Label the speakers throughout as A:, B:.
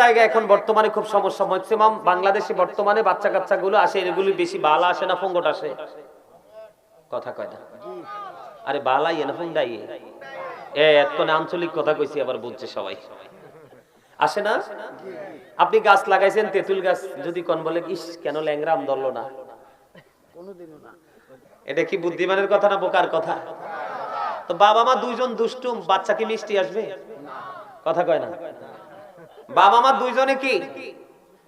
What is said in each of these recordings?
A: জায়গায় এখন বর্তমানে খুব সমস্যা। ম্যাক্সিমাম বাংলাদেশে বর্তমানে বাচ্চা কাচ্চা গুলো আসে এগুলি বেশি বালা আসে না ফঙ্গট আসে? কথা কয় না। আরে বালাই না ফোনটাই এ এতক্ষণে আঞ্চলিক কথা কইছি আবার বলছে সবাই। আসে না? আপনি গাছ লাগাইছেন তেঁতুল গাছ যদি কোন বলে ইস কেন ল্যাংরাম ধরলো না?
B: কোনোদিনও না।
A: এটা কি বুদ্ধিমানের কথা না বোকার কথা? তো বাবা মা দুইজন দুষ্টুম বাচ্চা কি মিষ্টি আসবে? কথা কয় না। বাবা মা দুইজনে কি?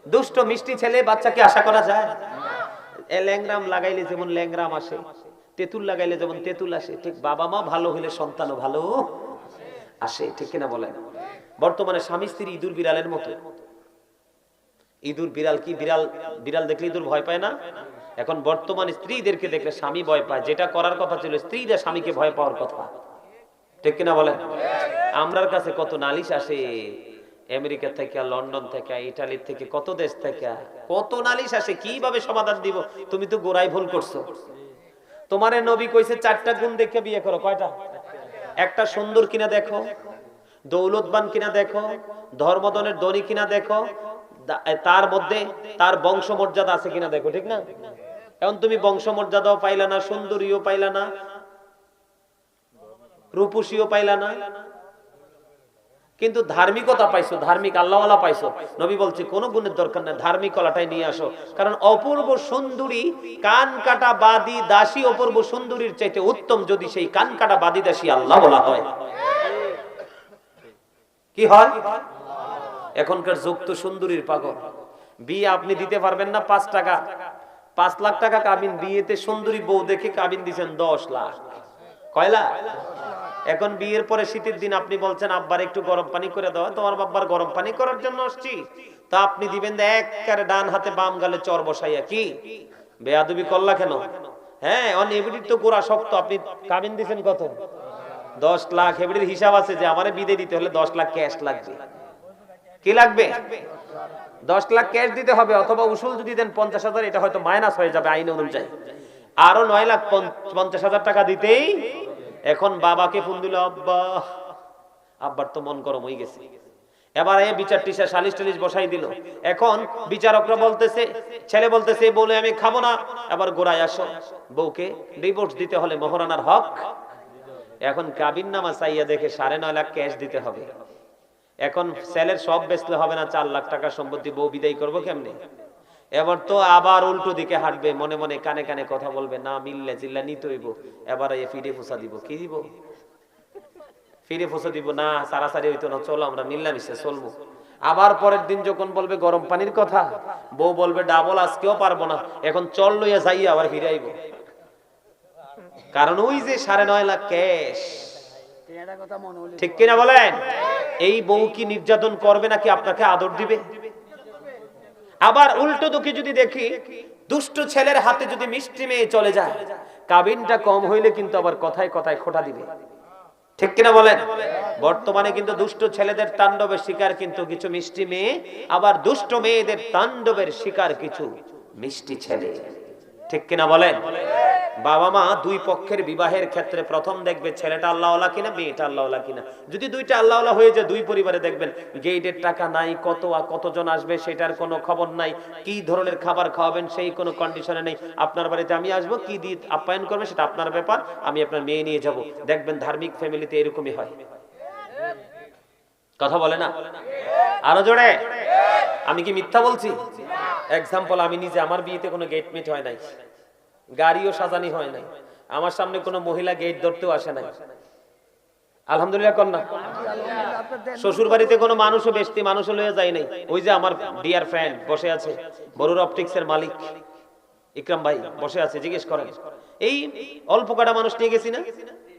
A: দুষ্ট, মিষ্টি ছেলে, বাচ্চাকে আশা করা যায়? এ ল্যাংরাম লাগাইলে যেমন ল্যাংরাম আসে, তেঁতুল লাগাইলে যেমন তেঁতুল আসে, ঠিক বাবা মা ভালো হলে সন্তানও ভালো আসে, ঠিক কিনা বলেন? বর্তমানে স্বামী স্ত্রী ইঁদুর বিড়ালের মতো। ইঁদুর বিড়াল কি বিড়াল? বিড়াল দেখলে ইঁদুর ভয় পায় না? এখন বর্তমান স্ত্রীদেরকে দেখলে স্বামী ভয় পায়। যেটা করার কথা ছিল, স্ত্রীরা স্বামীকে ভয় পাওয়ার কথা। ঠিক কিনা বলেন? আমরার কাছে কত নালিশ আসে। আমেরিকা থেকে, লন্ডন থেকে, ইটালি থেকে, কত দেশ থেকে, কত নালিশ আসে, কীভাবে সমাধান দিব? তুমি তো গোড়াই ভুল করছ। তোমারে নবী কইছে, চারটা গুণ দেখে বিয়ে করো, কয়টা? একটা সুন্দর কিনা দেখো, দৌলতবান কিনা দেখো ধর্মদনের ধনী কিনা দেখো তার মধ্যে তার বংশ মর্যাদা আছে কিনা দেখো, ঠিক না? এখন তুমি বংশ মর্যাদাও পাইলা না, সুন্দরীও পাইলা না, রূপসীও পাইলা না কিন্তু ধার্মিকতা পাইছো, ধার্মিক আল্লাহওয়ালা পাইছো। নবী বলছে, কোনো গুণের দরকার নেই ধার্মিকলাটাই নিয়ে আসো। কারণ অপূর্ব সুন্দরী কান কাটা বাদী দাসী, অপূর্ব সুন্দরীর চাইতে উত্তম যদি সেই কান কাটা বাদী দাসী আল্লাহ বলা হয়। কি হয়? এখনকার যুগ তো সুন্দরীর পাগল। বিয়ে আপনি দিতে পারবেন না পাঁচ টাকা। পাঁচ লাখ টাকা কাবিন, বিয়েতে সুন্দরী বউ দেখে কাবিন দিচ্ছেন দশ লাখ। কয়লা এখন বিয়ের পরে শীতের দিন আপনি বলছেন, আব্বার একটু গরম পানি করে দাও। তোমার বাব্বার গরম পানি করার জন্য আসছি। তা আপনি দিবেন একবারে ডান হাতে বাম গালে চর বসাইয়া কি? বেয়াদবি করলা কেন? হ্যাঁ অন এবিডির তো গোড়া শক্ত। আপনি কাবিন দিছেন কত? দশ লাখ। এবিডির হিসাব আছে যে আমারে বিদে দিতে হলে দশ লাখ ক্যাশ লাগবে। কি লাগবে? দশ লাখ ক্যাশ দিতে হবে, অথবা উসুল যদি দেন পঞ্চাশ হাজার, এটা হয়তো মাইনাস হয়ে যাবে আইন অনুযায়ী। আরও নয় লাখ পঞ্চাশ হাজার টাকা দিতেই এখন বাবাকে ফোন দিল, আব্বা, আব্বার তো মন গরম হয়ে গেছে। এবার বিচার টিসা সালিশ টালিশ বসাই দিল। এখন বিচারকরা বলতেছে, ছেলে বলতেছে বলে আমি খাব না। এবার গোড়ায় আসো। বউকে ডিভোর্স দিতে হলে মোহরানার হক। এখন কাবিন নামা চাইয়া দেখে সাড়ে নয় লাখ ক্যাশ দিতে হবে। এখন সেলের সব বেচলে হবে না, চার লাখ টাকা সম্পত্তি বউ বিদায় করব কেমনে? এবার তো আবার উল্টো দিকে হাঁটবে মনে মনে কানে কানে কথা বলবে না মিললে চিল্লা নিতে হইব। এবার এ ফিরে ফুসা দিব কি দিব? ফিরে ফুসা দিব না সারাসারি হইতো না চলো আমরা মিল্লামিশে চলবো। আবার পরের দিন যখন বলবে গরম পানির কথা বউ বলবে ডাবল আজকেও পারব না এখন চল লইয়া যাই আবার ফিরে আইব। কারণ ওই যে সাড়ে নয় লাখ ক্যাশ। ঠিক কিনা বলেন? এই বউ কি নির্যাতন করবে নাকি আপনাকে আদর দিবে? আবার উল্টো দুঃখে যদি দেখি, দুষ্ট ছেলের হাতে যদি মিষ্টি মেয়ে চলে যায়, কাবিনটা কম হইলে কিন্তু আবার কথায় কথায় খোটা দিবে। ঠিক কিনা বলেন? বর্তমানে কিন্তু দুষ্ট ছেলেদের তাণ্ডবের শিকার কিন্তু কিছু মিষ্টি মেয়ে, আবার দুষ্ট মেয়েদের তাণ্ডবের শিকার কিছু মিষ্টি ছেলে। ঠিক কিনা বলেন? বাবা মা দুই পক্ষের বিবাহের ক্ষেত্রে প্রথম দেখবে ছেলেটা আল্লাহওয়ালা কিনা, মেয়েটা আল্লাহওয়ালা কিনা। যদি দুইটা আল্লাহওয়ালা হয়ে যায়, দুই পরিবারে দেখবেন গেটের টাকা নাই, কত আর কতজন আসবে সেটার কোনো খবর নাই, কি ধরনের খাবার খাওয়াবেন সেই কোনো কন্ডিশনে নেই। আপনার বাড়িতে আমি আসব, কি দিয়ে আপ্যায়ন করবে সেটা আপনার ব্যাপার, আমি আপনার মেয়ে নিয়ে যাব। দেখবেন ধার্মিক ফ্যামিলিতে এরকমই হয়। কথা বলে না? আরও জোরে? আমি কি মিথ্যা বলছি? এক্সাম্পল আমি নিজে, আমার বিয়েতে কোনো গেট মিট হয় নাই। গাড়িও সাজানি হয় নাই। আমার সামনে কোনো মহিলা গেট ধরতেও আসে নাই। আলহামদুলিল্লাহ কন্যা। শ্বশুর বাড়িতে কোনো মানুষও বেশি মানুষও লয়ে যায় নাই। ওই যে আমার ডিয়ার ফ্রেন্ড বসে আছে বড়ুর অপটিক্স এর মালিক। ইকরাম ভাই বসে আছে জিজ্ঞেস করেন এই অল্প কটা মানুষ নিয়ে গেছি না?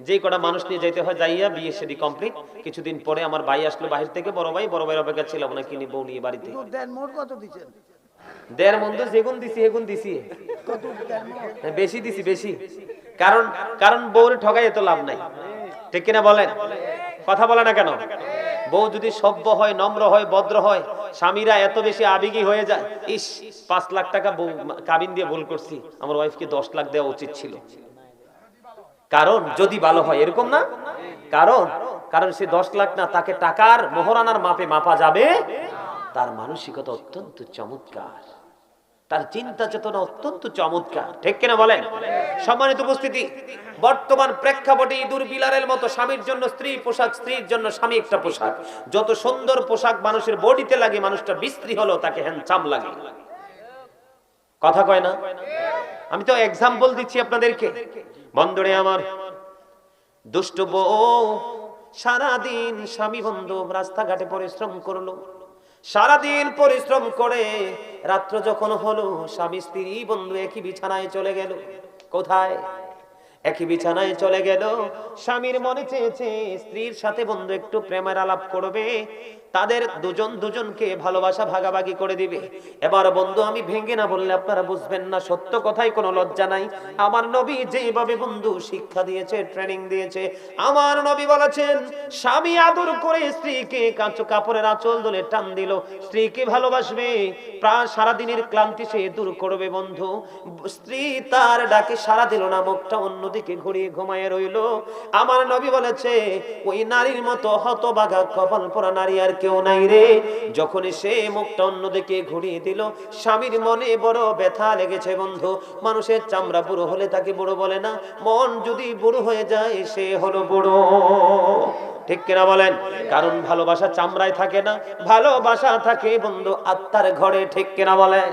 A: যে কটা মানুষ নিয়ে যাইতে হয় যাইয়া বিয়ে সেদি কমপ্লিট কিছুদিন পরে আমার ভাই আসলো বাহির থেকে বড় ভাই বড় ভাইয়ের অপেক্ষা ছিল না কিনি বউ নিয়ে বাড়িতে? দেড় মন্দ যেগুন দিছি এগুন দিছি। বেশি দিছি, বেশি। কারণ কারণ বউরে ঠগাই এত লাভ নাই। ঠিক কিনা বলেন? কথা বলে না কেন? বউ যদি সভ্য হয়, নম্র হয়, ভদ্র হয়, স্বামীরা এত বেশি আবেগী হয়ে যায়, ইস, পাঁচ লাখ টাকা বউ কাবিন দিয়ে ভুল করছি। আমার ওয়াইফকে দশ লাখ দেওয়া উচিত ছিল। কারণ, যদি ভালো হয়, এরকম না? কারণ কারণ সে দশ লাখ না, তাকে টাকার মোহরানার মাপে মাপা যাবে। তার মানসিকতা অত্যন্ত চমৎকার। তার চিন্তা চেতনা অত্যন্ত চমৎকার। ঠিক কিনা বলেন? সম্মানিত উপস্থিতি, বর্তমান প্রেক্ষাপটে ইঁদুর বিলারের মতো স্বামীর জন্য স্ত্রী পোশাক, স্ত্রীর জন্য স্বামী একটা পোশাক। যত সুন্দর পোশাক মানুষের বডিতে লাগে, মানুষটা বিস্ত্রী হলো তাকে হ্যান্ডসাম লাগে। কথা কয় না? আমি তো এক্সাম্পল দিচ্ছি আপনাদেরকে। বন্ধুরে আমার, দুষ্ট বউ সারাদিন স্বামী বন্ধু রাস্তাঘাটে পরিশ্রম করল। সারাদিন পরিশ্রম করে রাত্র যখন হলো, স্বামী, স্ত্রী, বন্ধু একই বিছানায় চলে গেল। কোথায়? একই বিছানায় চলে গেল। স্বামীর মনে চেয়েছে, স্ত্রীর সাথে বন্ধু একটু প্রেমের আলাপ করবে। তাদের দুজন দুজনকে ভালোবাসা ভাগাভাগি করে দিবে। এবার বন্ধু, আমি ভেঙে না বললে আপনারা বুঝবেন না, সত্য কথাই কোনো লজ্জা নাই। আমার নবী যেভাবে বন্ধু শিক্ষা দিয়েছে ট্রেনিং দিয়েছে, আমার নবী বলেছেন, স্বামী আদর করে স্ত্রীকে কাঁচো কাপড়ের আঁচল দলে টান দিল। স্ত্রীকে ভালোবাসবে? প্রাণ সারাদিনের ক্লান্তি সে দূর করবে বন্ধু। স্ত্রী তার ডাকে সারা দিল না, মুখটা অন্যদিকে ঘুরিয়ে ঘুমায় রইল। আমার নবী বলেছে, ওই নারীর মতো হতবাগা, কপাল পরা নারী আর কেউ নাই রে। যখন সে মুখটা অন্যদিকে ঘুরিয়ে দিল, স্বামীর মনে বড় ব্যথা লেগেছে বন্ধু। মানুষের চামড়া বুড়ো হলে তাকে বুড়ো বলে না। মন যদি বুড়ো হয়ে যায়, সে হলো বুড়ো। ঠিক কিনা বলেন? কারণ ভালোবাসা চামড়ায় থাকে না, ভালোবাসা থাকে বন্ধু আত্মার ঘরে। ঠিক কিনা বলেন?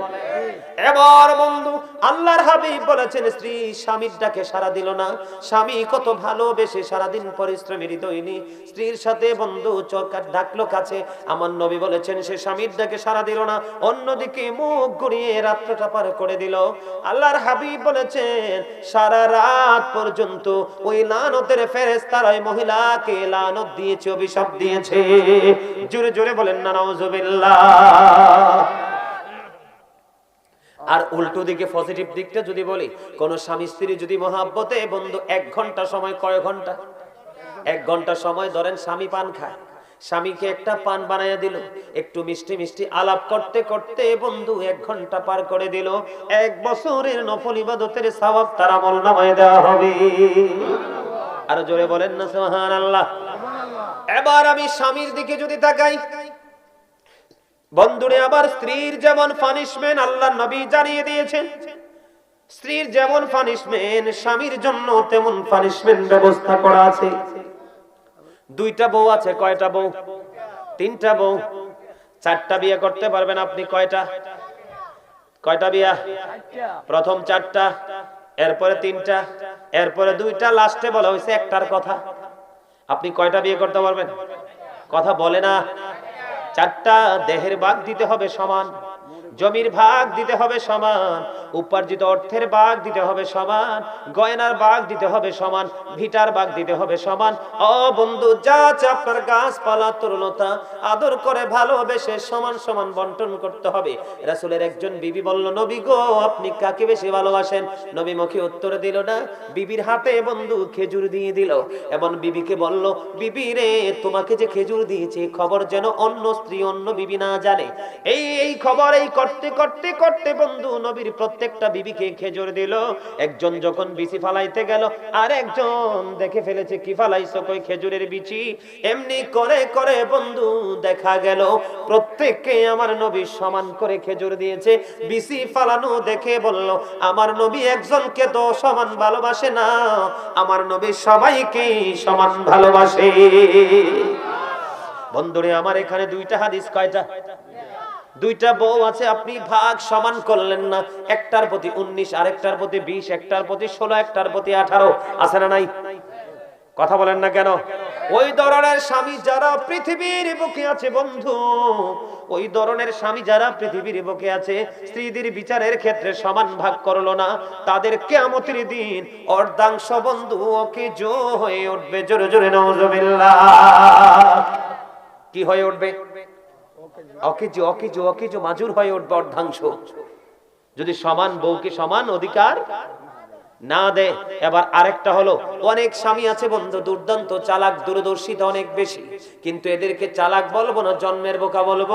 A: এবার বন্ধু, আল্লাহর হাবিব বলেছেন, স্ত্রী স্বামীর ডাকে সারা দিল না। স্বামী কত ভালোবেসে সারাদিন পরিশ্রমের দৈনি স্ত্রীর সাথে বন্ধু চরকার ডাকলো কাছে। আমার নবী বলেছেন, সে স্বামীর ডাকে সারা দিল না। অন্যদিকে মুখ ঘুরিয়ে রাত্রটা পার করে দিল। আল্লাহর হাবিব বলেছেন, সারা রাত পর্যন্ত ওই লানতের ফেরেস তারাই মহিলাকে লানত দিয়েছে, অভিশাপ দিয়েছে। জোরে জোরে বলেন না নাউজুবিল্লাহ। আর উল্টো দিকে পজিটিভ দিকটা যদি বলি, কোন স্বামী স্ত্রী যদি মহাব্বতে বন্ধু এক ঘণ্টা সময় কয় ঘণ্টা? এক ঘণ্টা সময় ধরেন স্বামী পান খায়, স্বামীকে একটা পান বানাইয়া দিল, একটু মিষ্টি মিষ্টি আলাপ করতে করতে বন্ধু এক ঘণ্টা পার করে দিল, এক বছরের নফল ইবাদতের সওয়াব তার আমল নামায় দেওয়া হবে। আরও জোরে বলেন না সোহান আল্লাহ এবার আমি স্বামীর দিকে যদি তাকাই বন্ধুরে, আবার স্ত্রীর যেমন পানিশমেন্ট আল্লাহ নবী জানিয়ে দিয়েছেন, স্ত্রীর যেমন পানিশমেন্ট স্বামীর জন্য তেমন পানিশমেন্ট ব্যবস্থা করা আছে। দুইটা বউ আছে, কয়টা বউ? তিনটা বউ। চারটা বিয়ে করতে পারবেন আপনি কয়টা? কয়টা বিয়া? প্রথম চারটা, এরপরে তিনটা, এরপরে দুইটা, লাস্টে বলা হয়েছে একটার কথা। আপনি কয়টা বিয়ে করতে পারবেন? কথা বলে না। চারটা দেহের ভাগ দিতে হবে সমান। জমির ভাগ দিতে হবে সমান, উপার্জিত অর্থের ভাগ দিতে হবে সমান, গয়নার ভাগ দিতে হবে সমান, ভিটার ভাগ দিতে হবে সমান। ও বন্ধু, যা আপনার গাছপালা, তরুণতা, আদর করে ভালোবেসে সমান সমান বন্টন করতে হবে। রাসূলের একজন বিবি বলল, নবী গো, আপনি কাকে বেশি ভালোবাসেন? নবী মুখে উত্তর দিল, না, বিবির হাতে বন্ধু খেজুর দিয়ে দিল। এমন বিবিকে বলল, বিবি রে, তোমাকে যে খেজুর দিয়েছে, খবর যেন অন্য স্ত্রী অন্য বিবি না জানে। এই এই খবর, এই করতে করতে করতে বন্ধু নবীর প্রত্যেকটা বিবিকে খেজুর দিল। একজন যখন বিচি ফালাইতে গেল আর একজন দেখে ফেলেছে, কি ফালাইছো? কই খেজুরের বিচি? এমনি করে করে বন্ধু দেখা গেল, প্রত্যেককে আমার নবী সমান করে খেজুর দিয়েছে। বিচি ফালানো দেখে বলল, আমার নবী একজনকে তো সমান ভালোবাসে না, আমার নবী সবাইকে সমান ভালোবাসে। বন্ধুরে, আমার এখানে দুইটা হাদিস কয়টা? দুইটা বউ আছে, আপনি ভাগ সমান করলেন না। একটার প্রতি উনিশ, আরেকটার প্রতি বিশ, একটার প্রতি ষোলো, একটার প্রতি আঠারো। আছে না নাই? কথা বলেন না কেন? ওই ধরনের স্বামী যারা পৃথিবীর বুকে আছে, বন্ধু, ওই ধরনের স্বামী যারা পৃথিবীর বুকে আছে, স্ত্রীদের বিচারের ক্ষেত্রে সমান ভাগ করল না। তাদের কেমতের দিন অর্ধাংশ বন্ধু ওকে জো হয়ে উঠবে। জোরে জোরে নজবিল্লা কি হয়ে উঠবে? অকেজো অকেজো অকেজো মাজুর হয়ে উঠবে অর্ধাংশ। যদি সমান বউকে সমান অধিকার না দে এবার আরেকটা হলো, অনেক স্বামী আছে বন্ধু, দুর্দান্ত চালাক, দূরদর্শিতা অনেক বেশি, কিন্তু এদেরকে চালাক বলব না, জন্মের বোকা বলব,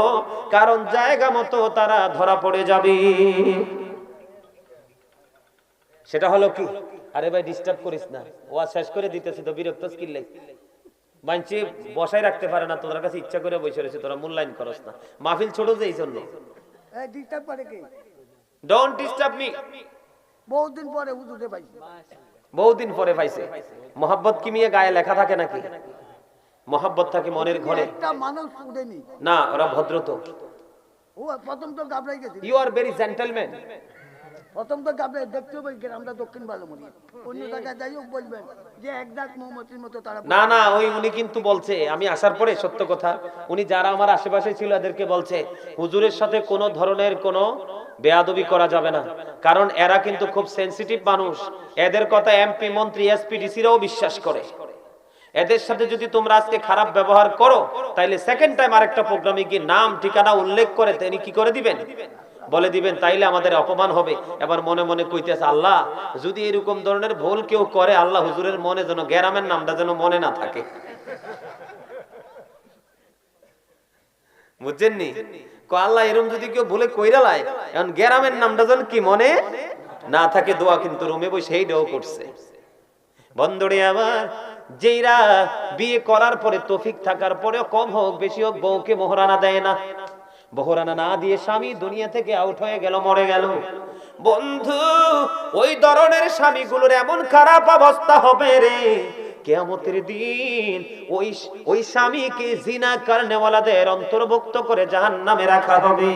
A: কারণ জায়গা মতো তারা ধরা পড়ে যাবে। সেটা হলো কি? আরে ভাই ডিস্টার্ব করিস না। ও শেষ করে দিতেছে তো, বিরক্ত স্কিল মানছি বসাই রাখতে পারে না তোদের কাছে ইচ্ছা করে বসে রয়েছে তোরা মূল্যায়ন করস না। মাহফিল ছোট যে এই জন্য ডোন্ট ডিস্টার্ব মি
B: বহুদিন পরে হুজুরে পাইছি।
A: বহুদিন পরে পাইছে। মোহাব্বত কি মিয়ে গায়ে লেখা থাকে নাকি? মোহাব্বত থাকে মনের ঘরে।
B: একটা মানুষ উঠেনি।
A: না ওরা ভদ্র তো
B: ও প্রথম তো গাবড়াই গেছি
A: ইউ আর ভেরি জেন্টলম্যান
B: প্রথম তো গাবড়াই দেখতে পাই আমরা দক্ষিণ বালুমনি অন্য জায়গায় যাই হোক বলবেন যে এক দাগ মোমবাতির মতো তারা
A: না না, ওই উনি কিন্তু বলছে, আমি আসার পরে সত্য কথা, উনি যারা আমার আশেপাশে ছিল এদেরকে বলছে, হুজুরের সাথে কোনো ধরনের কোনো বেয়াদবি করা যাবে না। কারণ এরা কিন্তু খুব সেনসিটিভ মানুষ। এদের কথা এমপি মন্ত্রী এসপি ডিসিরাও বিশ্বাস করে। এদের সাথে যদি তোমরা আজকে খারাপ ব্যবহার করো, তাইলে সেকেন্ড টাইম আরেকটা প্রোগ্রামে গিয়ে নাম, ঠিকানা উল্লেখ করে তিনি কি করে দিবেন? বলে দিবেন, তাইলে আমাদের অপমান হবে। এবার মনে মনে কইতেছে, আল্লাহ, যদি এরকম ধরনের ভুল কেউ করে, আল্লাহ হুজুরের মনে যেন গ্যারামের নামটা যেন মনে না থাকে। বুঝছেননি? আল্লাহ এরকম যদি কেউ ভুলে কইরা লাই এখন গ্যারামের নামটা যেন কি মনে না থাকে, দোয়া কিন্তু রুমে বসে সেইটাও করছে। বন্ধুরে আমার যেইরা বিয়ে করার পরে তফিক থাকার পরে কম হোক, বেশি হোক, বউকে মোহরানা দেয় না। মোহরানা না দিয়ে স্বামী দুনিয়া থেকে আউট হয়ে গেল, মরে গেল। বন্ধু, ওই ধরনের স্বামীগুলোর এমন খারাপ অবস্থা হবে রে। কেয়ামতের দিন ওই ওই স্বামীকে জিনা কারণেওয়ালাদের অন্তর্ভুক্ত করে জাহান নামে রাখা হবে।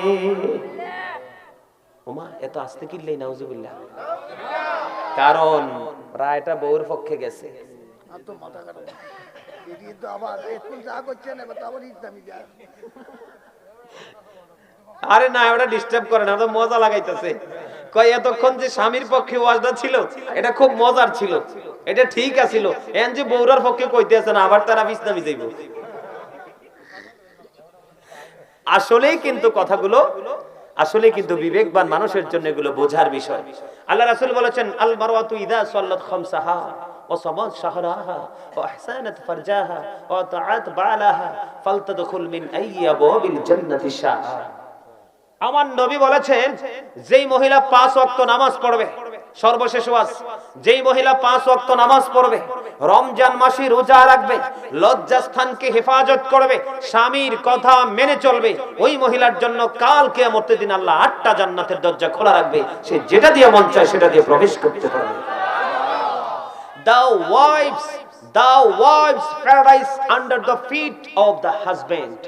A: ওমা, এত আসতে কিনলেই নাউজুবিল্লাহ। কারণ রায়টা বউর পক্ষে গেছে।
B: আবার
A: আরে না ওটা ডিস্টার্ব করে না ওটা মজা লাগাইতেছে কয় এতক্ষণ যে স্বামীর পক্ষে ওয়াজটা ছিল এটা খুব মজার ছিল এটা ঠিক আছিল এন যে বৌরার পক্ষে কইতেছে না আবার তারা ইসলামী যাইব আসলেই কিন্তু কথাগুলো আসলে কিন্তু বিবেকবান মানুষের জন্য এগুলো বোঝার বিষয় আল্লাহ রাসূল বলেছেন আল মারওয়াতু ইদা সাল্লাত খামসাহা وصمت شهرها وأحسنت فرجاها وطاعت بعلها فلتدخل من أي أبواب الجنة شاء আমার নবী বলেছেন, যেই মহিলা পাঁচ ওয়াক্ত নামাজ পড়বে, সর্বশেষ ওয়াজ, যেই মহিলা পাঁচ ওয়াক্ত নামাজ পড়বে, রমজান মাসে রোজা রাখবে, লজ্জাস্থানকে হেফাজত করবে, স্বামীর কথা মেনে চলবে, ওই মহিলার জন্য কাল কিয়ামতের দিন আল্লাহ আটটা জান্নাতের দরজা খোলা রাখবে, সে যেটা দিয়ে মন চায় সেটা দিয়ে প্রবেশ করতে পারবে। The wives the wives paradise under the feet of the husband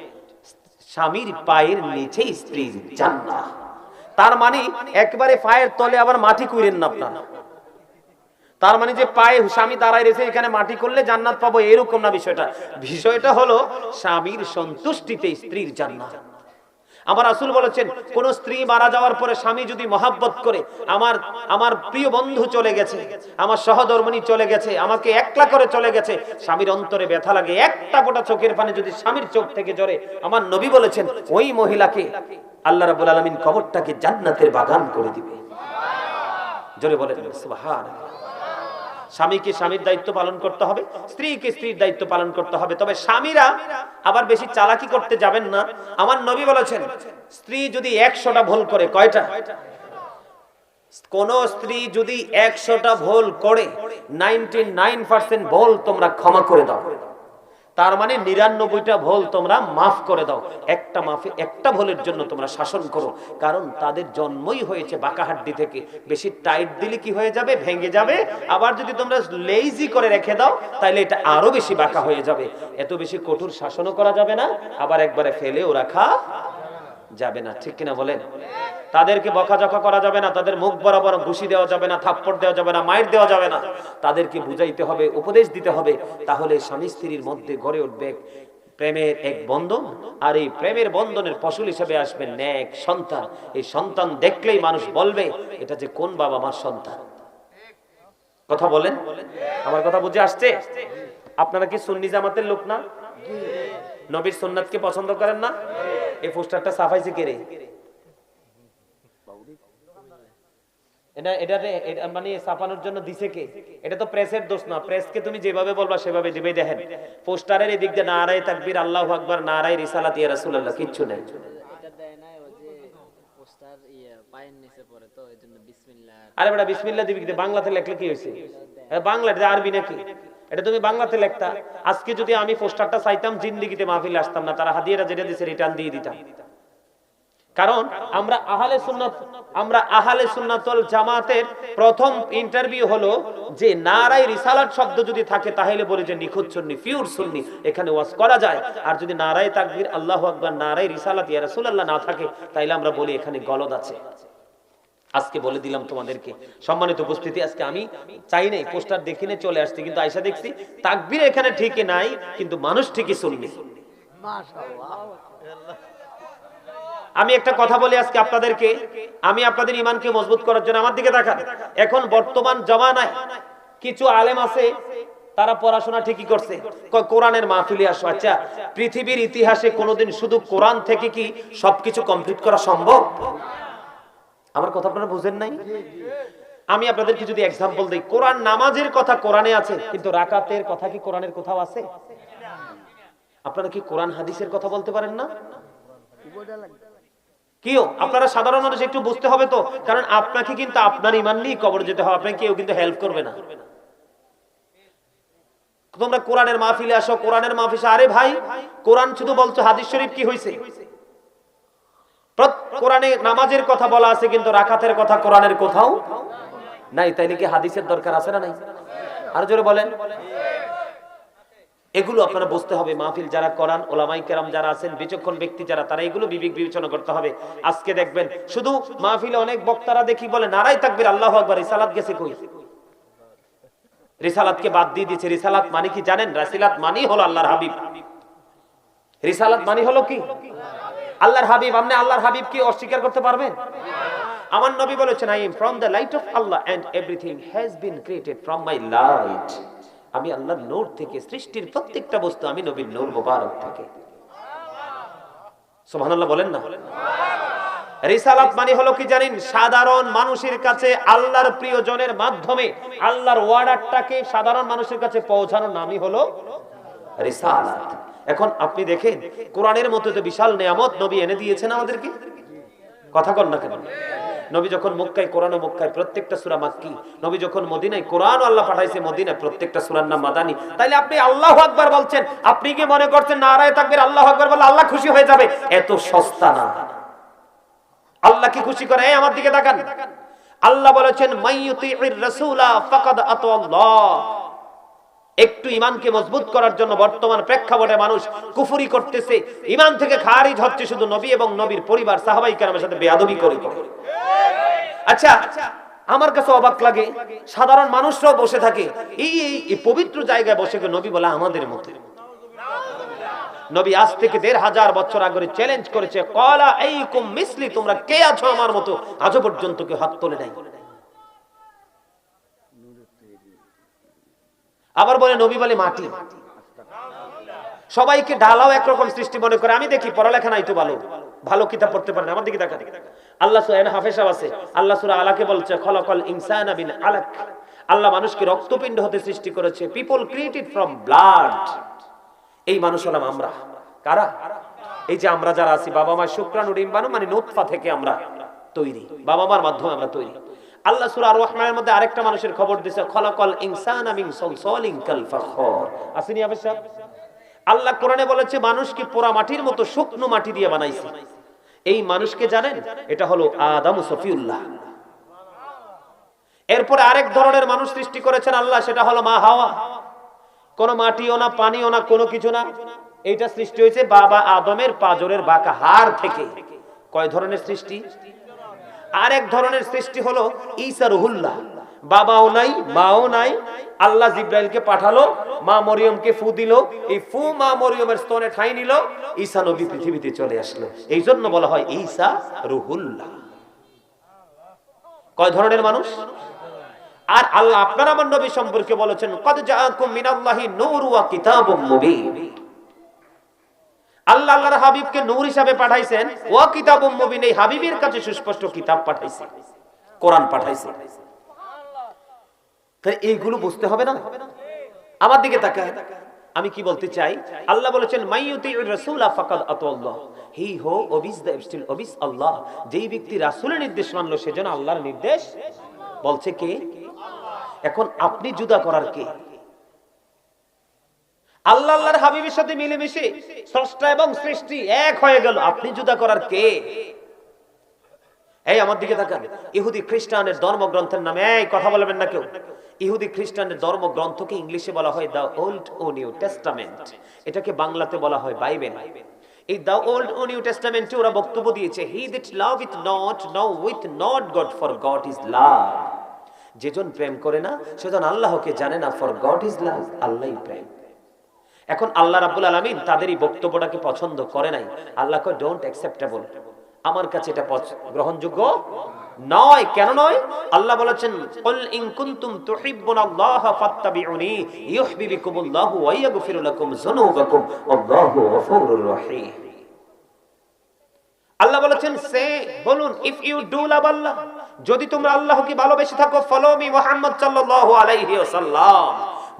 A: স্বামীর পায়ের নিচে স্ত্রীর জান্নাত তার মানে একবারে পায়ের তলে আবার মাটি কইরেন না আপনারা। তার মানে যে পায়ে স্বামী দাঁড়ায় রয়েছে, এখানে মাটি করলে জান্নাত পাবো, এরকম না বিষয়টা। বিষয়টা হলো স্বামীর সন্তুষ্টিতে স্ত্রীর জান্নাত আমার রাসূল বলেছেন, কোন স্ত্রী মারা যাওয়ার পরে স্বামী যদি মহাব্বত করে, আমার আমার প্রিয় বন্ধু চলে গেছে, আমার সহধর্মণী চলে গেছে, আমাকে একলা করে চলে গেছে, স্বামীর অন্তরে ব্যথা লাগে, একটা ফোঁটা চোখের পানে যদি স্বামীর চোখ থেকে জরে আমার নবী বলেছেন, ওই মহিলাকে আল্লাহ রাবুল আলামিন কবরটাকে জান্নাতের বাগান করে দিবে। জোরে বলে সুবহানাল্লাহ। স্বামীকে স্বামীর দায়িত্ব পালন করতে হবে, স্ত্রীকে স্ত্রীর দায়িত্ব পালন করতে হবে। তবে স্বামীরা আবার বেশি চালাকি করতে যাবেন না। আমার নবী বলেছেন, স্ত্রী যদি একশোটা ভুল করে, কয়টা? কোন স্ত্রী যদি একশোটা ভুল করে, নাইনটি ভুল তোমরা ক্ষমা করে দাও। তার মানে নিরানব্বইটা ভোল তোমরা মাফ করে দাও। একটা মাফে, একটা ভোলের জন্য তোমরা শাসন করো। কারণ তাদের জন্মই হয়েছে বাঁকাহাড্ডি থেকে। বেশি টাইট দিলে কি হয়ে যাবে? ভেঙে যাবে। আবার যদি তোমরা লেইজি করে রেখে দাও তাহলে এটা আরও বেশি বাঁকা হয়ে যাবে। এত বেশি কঠোর শাসনও করা যাবে না। আবার একবারে ফেলেও রাখা যাবে না, ঠিক কিনা বলেন? তাদেরকে বকাঝকা করা যাবে না, তাদের মুখ বরাবর ঘুষি দেওয়া যাবে না, থাপ্পড় দেওয়া যাবে না মায়ের দেওয়া যাবে না। তাদেরকে বুঝাইতে হবে, উপদেশ দিতে হবে, তাহলে স্বামী স্ত্রীর মধ্যে গড়ে উঠবে প্রেমের এক বন্ধন, আর এই প্রেমের বন্ধনের ফসল হিসেবে আসবে ন্যাক সন্তান। এই সন্তান দেখলেই মানুষ বলবে, এটা যে কোন বাবা মার সন্তান? কথা বলেন? আমার কথা বুঝে আসছে? আপনারা কি সুন্নি জামাতের লোক না? নবীর সুন্নাতকে পছন্দ করেন না? এই পোস্টারটা সাফাইছে কে রে? এটা এটা মানে ছাপানোর জন্য দিছে কে? এটা তো প্রেসের দোষ না। প্রেসকে তুমি যেভাবে বলবা সেভাবে দিবে। দেখেন পোস্টারের এদিক দিয়ে নারায় তাকবীর আল্লাহু আকবার নারায় রিসালাত ইয়া রাসূলুল্লাহ কিচ্ছু নাই। আরে বেটা বিসমিল্লাহ দিবি বাংলাতে লেখলে কি হয়েছে এটা বাংলা এটা আরবি নাকি? এটা তুমি বাংলাতে লেখতা। আজকে যদি আমি পোস্টারটা চাইতাম, জিন্দিগিতে মাহফিলে আসতাম না, তারা হাদিয়াটা যেটা দিছে রিটার্ন দিয়ে দিতাম। কারণ আমরা আহলে সুন্নাত, আমরা আহলে সুন্নাতল জামাতের প্রথম ইন্টারভিউ হলো যে নারাই রিসালাত শব্দ যদি থাকে, তাহলে বলে যে নিখুঁত সুন্নি পিওর সুন্নি, এখানে ওয়াজ করা যায়। আর যদি নারাই তাকবীর, আল্লাহু আকবার নারাই রিসালাত, ইয়া রাসূলুল্লাহ না থাকে, তাইলে আমরা বলি এখানে গলদ আছে। আজকে বলে দিলাম তোমাদেরকে। সম্মানিত উপস্থিতি, আজকে আমি চাই নাই, পোস্টার দেখিনে চলে আসছি, কিন্তু আয়সা দেখছি, তাকবীর এখানে ঠিকই নাই, কিন্তু মানুষ ঠিকই
B: মাশাআল্লাহ
A: আমি একটা কথা বলি আজকে আপনাদেরকে, আমি আপনাদের ইমানকে মজবুত করার জন্য, আমার দিকে দেখান এখন বর্তমান জমানায় কিছু আলেম আছে, তারা পড়াশোনা ঠিকই করছে। কোরআনের মাহফিলে আসো আচ্ছা পৃথিবীর ইতিহাসে কোনোদিন শুধু কোরআন থেকে কি সবকিছু কমপ্লিট করা সম্ভব? আমার কথা আপনারা বুঝেন নাই? আমি আপনাদেরকে যদি এক্সাম্পল দিই, কোরআন নামাজের কথা কোরআনে আছে, কিন্তু রাকাতের কথা কি কোরআনের কোথাও আছে? আপনারা কি কোরআন হাদিসের কথা বলতে পারেন না? কিও? আপনারা সাধারণ মানুষ, একটু বুঝতে হবে তো। কারণ আপনাকে কিন্তু আপনার ইমান নিয়ে কবর যেতে হবে, আপনাকে কেউ কিন্তু হেল্প করবে না। তোমরা কোরআনের মাহফিলে আসো, কোরআনের মাহফিলে আরে ভাই, কোরআন শুধু বলছো হাদিস শরীফ কি হয়েছে কোরআনে নামাজের কথা বলা আছে, কিন্তু রাকাতের কথা কোরআনের কোথাও নাই। তাইলে কি হাদিসের দরকার আছে না নাই? আর জোরে বলেন। এগুলো আপনারা বুঝতে হবে, মাহফিল যারা করান, ওলামাই কেরাম যারা আছেন, বিচক্ষণ ব্যক্তি যারা, তারা এগুলো বিবেক বিবেচনা করতে হবে। আজকে দেখবেন, শুধু মাহফিলে অনেক বক্তারা দেখি বলে নারাই তাকবির, আল্লাহ আকবার, রিসালাত গেছে কই? রিসালাতকে বাদ দিয়ে দিয়েছে। রিসালাত মানে কি জানেন? রাসিলাত মানি হলো আল্লাহর হাবিব। রিসালাত মানে হলো কি? আল্লাহর হাবিব, আপনি আল্লাহর হাবিব কি অস্বীকার করতে পারবেন? আমার নবী বলেছেন I am from the light of Allah and everything has been created from my light আমি আল্লাহর নূর থেকে, সৃষ্টির প্রত্যেকটা বস্তু আমি নবীর নূর মোবারক থেকে। সুবহানাল্লাহ বলেন না? রিসালাত মানে হলো কি জানেন? সাধারণ মানুষের কাছে আল্লাহর প্রিয়জনের মাধ্যমে আল্লাহর ওয়ার্ডারটাকে সাধারণ মানুষের কাছে পৌঁছানোর নামই হলো রিসালাত। এখন আপনি দেখেন, কোরআনের মতো তো বিশাল নিয়ামত নবী এনে দিয়েছেন আমাদেরকে। কথা কর না কেন? নবী যখন মক্কায়, কোরআন ও মক্কায় প্রত্যেকটা সূরা মাক্কি, নবী যখন মদিনায়, কোরআন আল্লাহ পাঠাইছে মদিনায়, প্রত্যেকটা সূরার নাম মাদানি। তাইলে আপনি আল্লাহু আকবার বলছেন, আপনি কি মনে করছেন নারায়ে তাকবীর, আল্লাহু আকবার বলে আল্লাহ খুশি হয়ে যাবে? এত সস্তা না। আল্লাহ কি খুশি করে? এই আমার দিকে তাকান। আল্লাহ বলেছেন মাইয়ুতির রাসূলা ফাকাদ আতাল্লাহ একটু ইমানকে মজবুত করার জন্য বর্তমান প্রেক্ষাপটে মানুষ কুফরি করতেছে। ইমান থেকে খারিজ হচ্ছে শুধু নবী এবং নবীর পরিবার, সাহাবাই কেরামের সাথে বেয়াদবি করে আচ্ছা আমার কাছে অবাক লাগে, সাধারণ মানুষরাও বসে থাকে, এই, এই- পবিত্র জায়গায় বসে গিয়ে নবী বলে আমাদের মধ্যে নবী আজ থেকে দেড় হাজার বছর আগে চ্যালেঞ্জ করেছে, কলা এই মিসলি, তোমরা কে আছো আমার মতো? আজও পর্যন্ত কেউ হাত তোলে নাই। আবার বলে নবী বলে মাটি। সবাইকে ঢালাও একরকম সৃষ্টি মনে করে। আমি দেখি পড়ালেখা নাই তো ভালো। ভালো কিতাব পড়তে পারেন আমার দিকে দেখা আল্লাহ সুবহান হাফেজ আছে। আল্লাহ সূরা আলাকে বলছে, খলাকাল ইনসানা বিন আলাক। আল্লাহ মানুষকে রক্তপিণ্ড হতে সৃষ্টি করেছে। পিপল ক্রিয়েটেড ফ্রম ব্লাড এই মানুষ হলাম আমরা। কারা? এই যে আমরা যারা আছি বাবা মার শুক্রাণু, ডিম্বাণু মানে নোৎফা থেকে আমরা তৈরি। বাবা মার মাধ্যমে আমরা তৈরি। আল্লাহ সূরা রহমানের মধ্যে আরেকটা মানুষের খবর দিছে, খলাকাল ইনসানা মিন সলসলিন কাল ফাখর। আসেনি আবেশ? আল্লাহ কোরআনে বলেছে, মানুষকে পোড়া মাটির মতো শুকনো মাটি দিয়ে বানাইছে। এই মানুষকে জানেন? এটা হলো আদম সফিউল্লাহ। এরপরে আরেক ধরনের মানুষ সৃষ্টি করেছেন আল্লাহ, সেটা হলো মা হাওয়া। কোনো মাটিও না, পানিও না, কোনো কিছু না। এইটা সৃষ্টি হয়েছে বাবা আদমের পাজরের বাঁকা হাড় থেকে। কয় ধরনের সৃষ্টি? আরেক ধরনের সৃষ্টি হলো ঈসা রুহুল্লাহ। বাবাও নাই, মাও নাই। আল্লাহ জিব্রাইলকে পাঠালো, মা মরিয়মকে ফু দিল। এই ফু মা মরিয়মের স্তনে ঠাই নিল। ঈসা নবী পৃথিবীতে চলে আসলো। এই জন্য বলা হয় ঈসা রুহুল্লাহ। কয় ধরনের মানুষ? আর আল্লাহ আপনার আমার নবী সম্পর্কে বলেছেন, কদ জাআকুম মিনাল্লাহি নূর ওয়া কিতাবুম মুবিন। আল্লাহ আল্লাহর হাবিবকে নূর হিসাবে পাঠাইছেন। ওয়া কিতাবুম মুবিন, এই হাবিবের কাছে সুস্পষ্ট কিতাব পাঠাইছে। কোরআন পাঠাইছে। তাই এইগুলো বুঝতে হবে না? আমার দিকে তাকায় আমি কি বলতে চাই? আল্লাহ বলেছেন মাইয়ুতি রাসূলা ফাকাদ আতাল্লাহ হি হো ওবিস দ্য স্টিল ওবিস আল্লাহ। যেই ব্যক্তি রাসূলের নির্দেশ মানলো সেজন্য আল্লাহর নির্দেশ বলছে কে? এখন আপনি জুদা করার কে? আল্লাহ আল্লাহর হাবিবের সাথে মিলেমিশে স্রষ্টা এবং সৃষ্টি এক হয়ে গেল। আপনি জুদা করার কে? এই আমার দিকে তাকান। ইহুদি খ্রিস্টানের ধর্মগ্রন্থের নামে এই কথা বলবেন না কেউ। ইহুদি খ্রিস্টানের ধর্মগ্রন্থকে ইংলিশে বলা হয় দ্য ওল্ড ও নিউ টেস্টামেন্ট এটাকে বাংলাতে বলা হয় বাইবেল। এই দ্য ওল্ড ও নিউ টেস্টামেন্টে ওরা বক্তব্য দিয়েছে he that love with not no with not god for god is love যেজন প্রেম করে না সেজন আল্লাহকে জানে না ফর গড ইজ লাভ আল্লাহই প্রেম। এখন আল্লাহ রাব্বুল আলামিন তাদের এই বক্তব্যটাকে পছন্দ করে নাই। আল্লাহ ডোন্ট অ্যাকসেপ্টেবল আমার কাছে এটা গ্রহণযোগ্য নয়। কেন নয়? আল্লাহ বলেছেন কুল ইন কুনতুম তুহিব্বুনাল্লাহ ফাত্তাবিউনি ইউহিব্বুকুমুল্লাহু ওয়া লাকুম যুনুবাকুম আল্লাহু গফুরুর রহিম আল্লাহ বলেছেন, সে, বলুন if you do love Allah, যদি তোমরা আল্লাহকে ভালোবেসে থাকো ফলো মি মুহাম্মদ সাল্লাল্লাহু আলাইহি ওয়াসাল্লাম।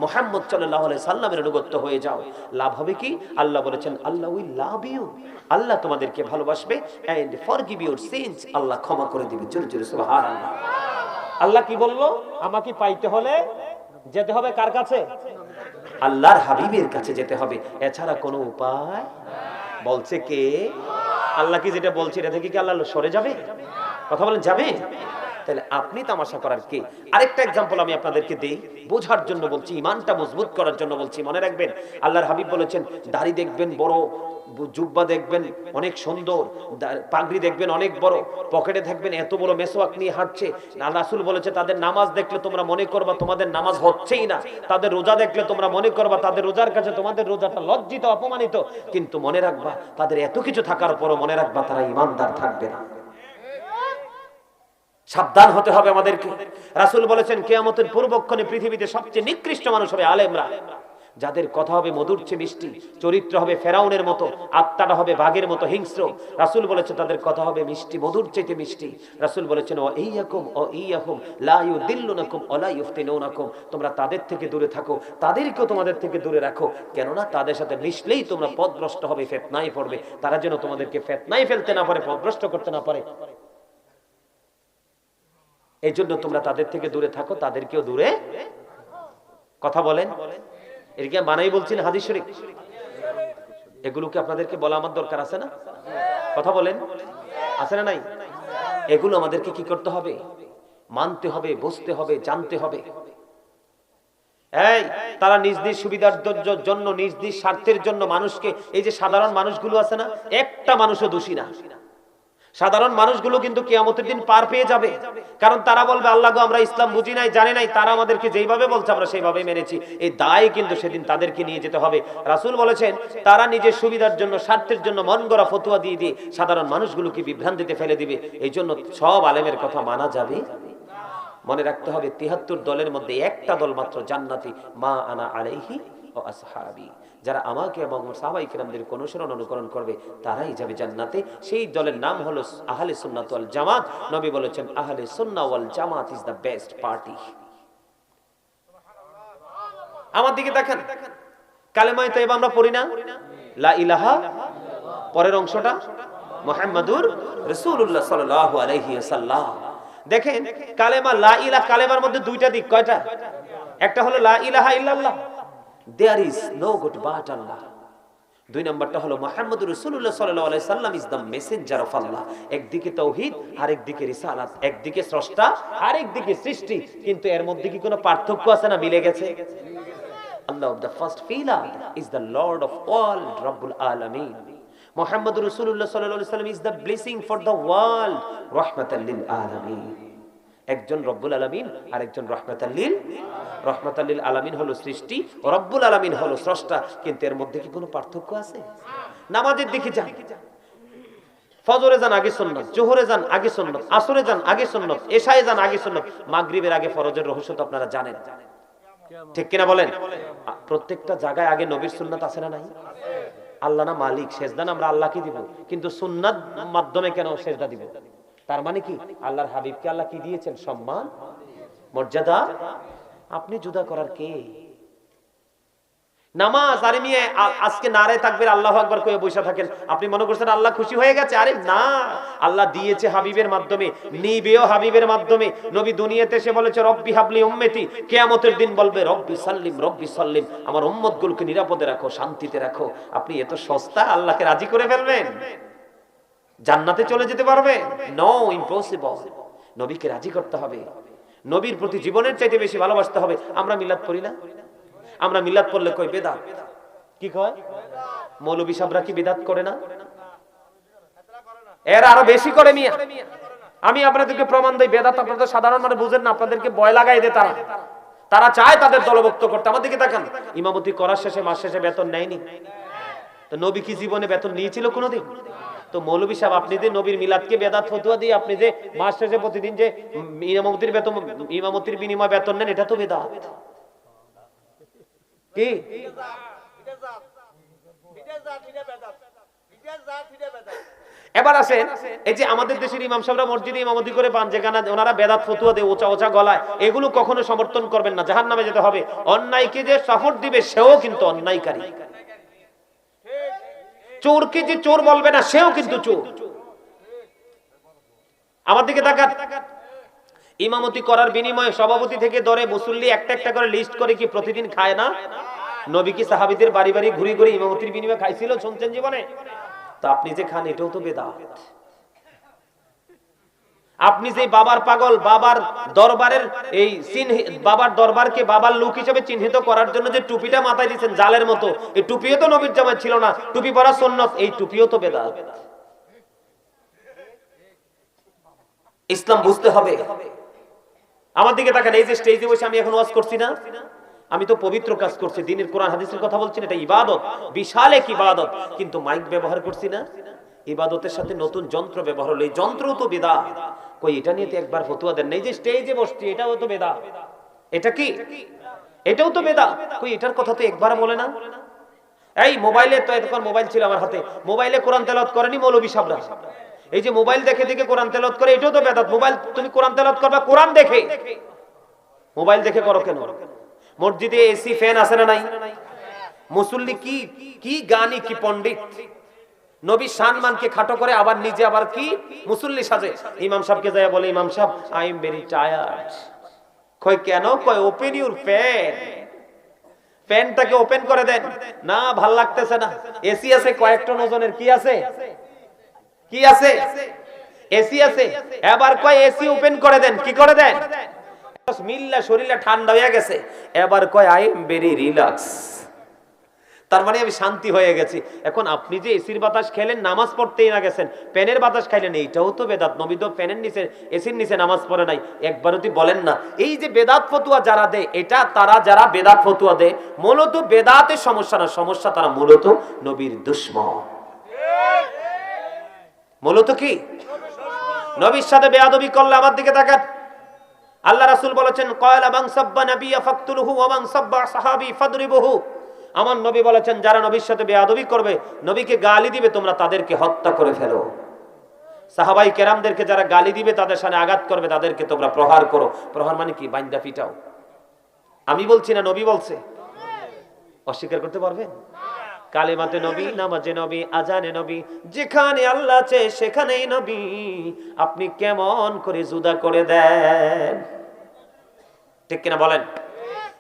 A: মুহাম্মদ আলাইহি সাল্লামের অনুগত হয়ে যাও। লাভ হবে কি? আল্লাহ বলেছেন, আল্লাহ উইল লাভ ইউ। আল্লাহ তোমাদেরকে ভালোবাসবে and forgive your sins Allah ক্ষমা করে দিবে। জোরে জোরে, সুবহানাল্লাহ। আল্লাহ কি বলল? আমাকে পাইতে হলে যেতে হবে কার কাছে? আল্লাহর হাবিবের কাছে যেতে হবে। এছাড়া কোনো উপায়? বলছে কে? আল্লাহ কি যেটা বলছে, এটা থেকে কি আল্লাহ সরে যাবে? কথা বলেন, যাবে? তাহলে আপনি তামাশা করার কে? আরেকটা এক্সাম্পল আমি আপনাদেরকে দেই। বোঝার জন্য বলছি, ইমানটা মজবুত করার জন্য বলছি, মনে রাখবেন, আল্লাহর হাবিব বলেছেন, দাড়ি দেখবেন বড়, জুব্বা দেখবেন অনেক সুন্দর পাগড়ি দেখবেন অনেক বড়, পকেটে থাকবেন এত বড় মেসোয়াক নিয়ে হাঁটছে। রাসূল বলেছে, তাদের নামাজ দেখলে তোমরা মনে করবা তোমাদের নামাজ হচ্ছেই না। তাদের রোজা দেখলে তোমরা মনে করবা তাদের রোজার কাছে তোমাদের রোজাটা লজ্জিত, অপমানিত। কিন্তু মনে রাখবা, তাদের এত কিছু থাকার পরও মনে রাখবা তারা ইমানদার থাকবে না। সাবধান হতে হবে আমাদেরকে। রাসূল বলেছেন, কেয়ামতের পূর্বক্ষণে পৃথিবীতে সবচেয়ে নিকৃষ্ট মানুষ হবে আলেমরা। যাদের কথা হবে মধুর চেয়ে মিষ্টি, চরিত্র হবে ফেরাউনের মতো, আত্মাটা হবে বাঘের মতো, হিংস্র। রাসূল বলেছেন, তাদের কথা হবে মিষ্টি, মধুর চেয়ে মিষ্টি। রাসূল বলেছেন ও এইয়াকুম ও এইয়াকুম লা ইউদিল্লুনাকুম, ওয়া লা ইফতিনুনাকুম তোমরা তাদের থেকে দূরে থাকো, তাদেরকেও তোমাদের থেকে দূরে রাখো। কেননা তাদের সাথে মিশলেই তোমরা পথভ্রষ্ট হবে ফেতনায় পড়বে। তারা যেন তোমাদেরকে ফেতনায় ফেলতে না পারে পথভ্রষ্ট করতে না পারে। এই জন্য তোমরা তাদের থেকে দূরে থাকো, তাদেরকেও দূরে কথা বলেন। এদিকে বানাই বলছেন হাদিস শরীফ? এগুলোকে আপনাদেরকে বলা আমার দরকার আছে না? কথা বলেন। আছে না নাই? এগুলো আমাদেরকে কি করতে হবে? মানতে হবে, বুঝতে হবে, জানতে হবে। এই, তারা নিজ নিজ সুবিধার জন্য, নিজ নিজ স্বার্থের জন্য মানুষকে, এই যে সাধারণ মানুষগুলো আছে না, একটা মানুষও দোষী না। সাধারণ মানুষগুলো কিন্তু কিয়ামতের দিন পার পেয়ে যাবে। কারণ তারা বলবে, আল্লাহ গো, আমরা ইসলাম বুঝি নাই, জানি নাই, তারা আমাদেরকে যেইভাবে বলছে, আমরা সেইভাবে মেনেছি। এই দায় কিন্তু সেদিন তাদেরকে নিয়ে যেতে হবে। রাসূল বলেছেন, তারা নিজের সুবিধার জন্য, স্বার্থের জন্য মন গড়া ফতুয়া দিয়ে দিয়ে সাধারণ মানুষগুলোকে বিভ্রান্তিতে ফেলে দিবে। এই জন্য সব আলেমের কথা মানা যাবে। মনে রাখতে হবে, তিহাত্তর দলের মধ্যে একটা দল মাত্র জান্নাতি, মা আনা আলাইহি ও আসহাবি। যারা আমাকে এবং সাহাবাই কিরামদের অনুসরণ অনুকরণ করবে, তারাই যাবে জান্নাতে। সেই দলের নাম হলো আহলে সুন্নাত ওয়াল জামাত। নবী বলেছেন, Ahle Sunnah Wal Jamaat is the best party আমার দিকে দেখেন। কালেমায় তাইবা আমরা পড়ি না? লা ইলাহা, পরের অংশটা, মুহাম্মাদুর রাসূলুল্লাহ সাল্লাল্লাহু আলাইহি ওয়াসাল্লাম। দেখেন, কালেমা লা ইলাহা, কালেমার মধ্যে দুইটা দিক, কয়টা? একটা হলো লা ইলাহা ইল্লাল্লাহ there is no god but Allah দুই নম্বরটা হলো মোহাম্মদ রসুল্লাহ সাল্লাহ সাল্লাম is the messenger of Allah একদিকে তৌহিদ, আরেকদিকে রিসালাত। একদিকে স্রষ্টা, আরেকদিকে সৃষ্টি। কিন্তু এর মধ্যে কি কোনো পার্থক্য আছে না মিলে গেছে? Allah of the first pillar is the lord of all রব্বুল আলমিন মোহাম্মদ রসুল্লাহ সাল্লাহ সাল্লাম is the blessing for the world রহমতুল্লিল আলমিন। একজন রব্বুল আলামিন আর একজন রহমাতাল্লিল রহমাতাল্লিল আলামিন হলো সৃষ্টি, রব্বুল আলামিন হলো স্রষ্টা, কিন্তু এর মধ্যে কি কোনো পার্থক্য আছে? নামাজের দিকে যান। ফজরে যান, আগে জোহরে যান, আগে আসরে যান, আগে এশায়ে যান, আগে সুন্নত। মাগরিবের আগে ফরজের রহস্য তো আপনারা জানেন। ঠিক কিনা বলেন? প্রত্যেকটা জায়গায় আগে নবীর সুন্নাত আছে না নাই? আল্লাহ না মালিক সেজদান আমরা আল্লাহকে দিব। কিন্তু সুন্নাত মাধ্যমে কেন সেজদা দিব? তার মানে কি? আল্লাহর হাবিবকে আল্লাহ কি দিয়েছেন? সম্মান? মর্যাদা? আপনি জুদা করার কে? নামাজ, আরে মিয়া আজকে নারে থাকবে আল্লাহ একবার কয়ে বসে থাকেন। আপনি মনে করছেন আল্লাহ খুশি হয়ে গেছে? আরে না। আল্লাহ দিয়েছে হাবিবের মাধ্যমে, নিবেও হাবিবের মাধ্যমে। নবী দুনিয়াতে এসে বলেছে, রব্বি হাবলি উম্মতি। কেয়ামতের দিন বলবে, রব্বি সাল্লিম রব্বি সাল্লিম। আমার উম্মতগুলোকে নিরাপদে রাখো, শান্তিতে রাখো। আপনি এত সস্তা আল্লাহকে রাজি করে ফেলবেন? জান্নাতে চলে যেতে পারবে? নো ইম্পসিবল নবীকে রাজি করতে হবে। নবীর প্রতি জীবনের চাইতে বেশি ভালোবাসতে হবে। আমরা মিলাদ করি না? আমরা মিলাদ পড়লে কই বেদাত? কি কয়? মৌলবী সাহরা কি বেদাত করে না? এর আরও বেশি করে মিয়া। আমি আপনাদেরকে প্রমাণ দেই, বেদাত আপনাদের সাধারণ মানে বুঝেন না, আপনাদেরকে ভয় লাগাই দেয় তারা। তারা চায় তাদের দলভুক্ত করতে। আমার দিকে তাকান ইমামতি করার শেষে, মাস শেষে বেতন নেয়নি? তো নবী কি জীবনে বেতন নিয়েছিল কোনোদিন? তো মৌলবী সাহেব, আপনি যে নবীর মিলাদকে বেদাত ফতুয়া দিয়ে আপনি যে মাস শেষে প্রতিদিন যে ইমামতির বেতন, ইমামতির বিনিময় বেতন নেন, এটা তো বেদাত। কি? এবার আসেন, এই যে আমাদের দেশের ইমাম সাহেবরা মসজিদে ইমামতি করে পান, যেখানে ওনারা বেদাত ফতুয়া দেয়, ওচা ওচা গলায়, এগুলো কখনো সমর্থন করবেন না জাহান নামে যেতে হবে। অন্যায়কে যে সাপোর্ট দিবে, সেও কিন্তু অন্যায়কারী। চোরকে যে চোর বলবে না? সেও কিন্তু চোর। আমার দিকে তাকাত ইমামতি করার বিনিময়ে সভাপতি থেকে দরে মুসল্লি একটা একটা করে লিস্ট করে কি প্রতিদিন খায় না? নবী কি সাহাবিদের বাড়ি বাড়ি ঘুরে ঘুরে ইমামতির বিনিময়ে খাইছিল শুনছেন জীবনে? তো আপনি যে খান, এটাও তো বেদাত। আপনি যে বাবার পাগল, বাবার দরবারের এই বাবার দরবারকে বাবার লোক হিসেবে চিহ্নিত করার জন্য যে টুপিটা মাথায় দিচ্ছেন জালের মতো, এই টুপিও তো নবীর জামায় ছিল না, টুপি পরা সন্ন্যত এই টুপিও তো বেদাত। ইসলাম বুঝতে হবে। আমার দিকে তাকান, এই যে স্টেজে বসে আমি এখন ওয়াজ করছি না। আমি তো পবিত্র কাজ করছি, দিনের কোরআন, হাদিসের কথা বলছি না, এটা ইবাদত, বিশাল এক ইবাদত, কিন্তু মাইক ব্যবহার করছি না। ইবাদতের সাথে নতুন যন্ত্র ব্যবহার হলো। এই যন্ত্রও তো বেদা। কই, এটা নিয়ে তো একবার ফতুয়া দেন। এই যে স্টেজে বসছি, এটাও তো বেদা। এটা কি? এটাও তো বেদা। কই, এটার কথা তো একবার বলে না। এই, মোবাইলে তো এতক্ষণ মোবাইল ছিল আমার হাতে। মোবাইলে কোরআন তেলাওয়াত করেনি মৌলবী সাবরা। এই যে মোবাইল দেখে দেখে কোরআন তেলাওয়াত করে, এটাও তো বেদাত মোবাইল, তুমি কোরআন তেলাওয়াত করবা, কোরআন দেখে। মোবাইল দেখে করো কেন? মসজিদে এসি, ফ্যান আছে না নাই? মুসল্লি কি কি গানি কি পণ্ডিত? নবী সম্মানকে খাটো করে আবার নিজে আবার কি? মুসল্লি সাজে। ইমাম সাহেবকে যায় বলে, ইমাম সাহেব আই এম ভেরি টায়ার্ড কই কেন? কই ওপেন ইউর ফ্যান ফ্যানটাকে ওপেন করে দেন। না, ভালো লাগতেছে না। এসি আছে, কয়েকটা ওজনের কি আছে? কি আছে? এসি আছে। এবার কয় এসি ওপেন করে দেন। কি করে দেন? মিল্লা শরীরটা ঠান্ডা হয়ে গেছে। এবার কয় আই এম ভেরি রিল্যাক্স তার মানে আমি শান্তি হয়ে গেছি। এখন আপনি যে এসির বাতাস খেলেন, নামাজ পড়তেই না গেছেন প্যানের বাতাস খাইলেন, এইটাও তো বেদাত। নবী তো প্যানের নিচে, এসির নিচে নামাজ পড়ে নাই। একবার যদি বলেন না, এই যে বেদাত ফতুয়া যারা দেয়, এটা তারা যারা বেদাত ফতুয়া দেয়, মূলত বেদাতের সমস্যা না, সমস্যা তারা মূলত নবীর দুশ্মন। মূলত কি? নবীর সাথে বেয়াদবি করলে আমার দিকে তাকান। আল্লাহ রাসুল বলেছেন, কয়লা বাং সাব্বা নাবিয়া ফাকতুলহু ওয়া বাং সাব্বা সাহাবী ফাদরিবহু। আমার নবী বলেছেন, যারা নবীর সাথে বেয়াদবি করবে, নবীকে গালি দিবে, তোমরা তাদেরকে হত্যা করে ফেলো। সাহাবাই কেরামদেরকে যারা গালি দিবে, তাদের সামনে আঘাত করবে, তাদেরকে তোমরা প্রহার করো। প্রহার মানে কি? বাইন্দা পিটাও। আমি বলছি না, নবী বলছে? অস্বীকার করতে পারবেন কালেমাতে নবী, নামাজে নবী, আজানে নবী, যেখানে আল্লাহ আছে, সেখানেই নবী। আপনি কেমন করে জুদা করে দেন? ঠিক কিনা বলেন?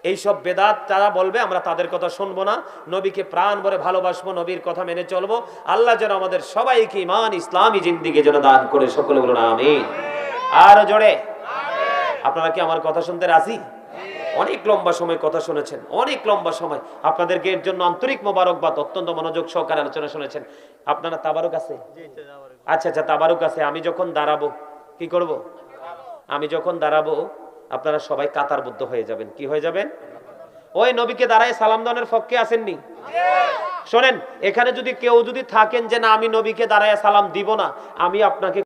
A: এইসব বেদাত তারা বলবে, আমরা তাদের কথা শুনব না। নবীকে প্রাণ ভরে ভালোবাসবো, নবীর কথা মেনে চলবো। আল্লাহ যেন আমাদের সবাইকে ইমান ইসলামী জিন্দিকে যেন দান করে সকলে বলুন আমি আর জোরে। আপনারা কি আমার কথা শুনতে রাজি? অনেক লম্বা সময় কথা শুনেছেন, অনেক লম্বা সময়। আপনাদেরকে এর জন্য আন্তরিক মোবারকবাদ, অত্যন্ত মনোযোগ সহকারে আলোচনা শুনেছেন। আপনারা তাবারুক আছে? আচ্ছা আচ্ছা তাবারুক আছে। আমি যখন দাঁড়াবো, কি করব? আমি যখন দাঁড়াবো আপনারা সবাই কাতারবদ্ধ হয়ে যাবেন। কি হয়ে যাবেন? ওই নবীকে দাঁড়ায় সালাম দানের পক্ষে আসেননি? শোনেন, এখানে যদি কেউ যদি থাকেন যে না, আমি নবীকে দাঁড়ায় সালাম দিব না, আমি আপনাকে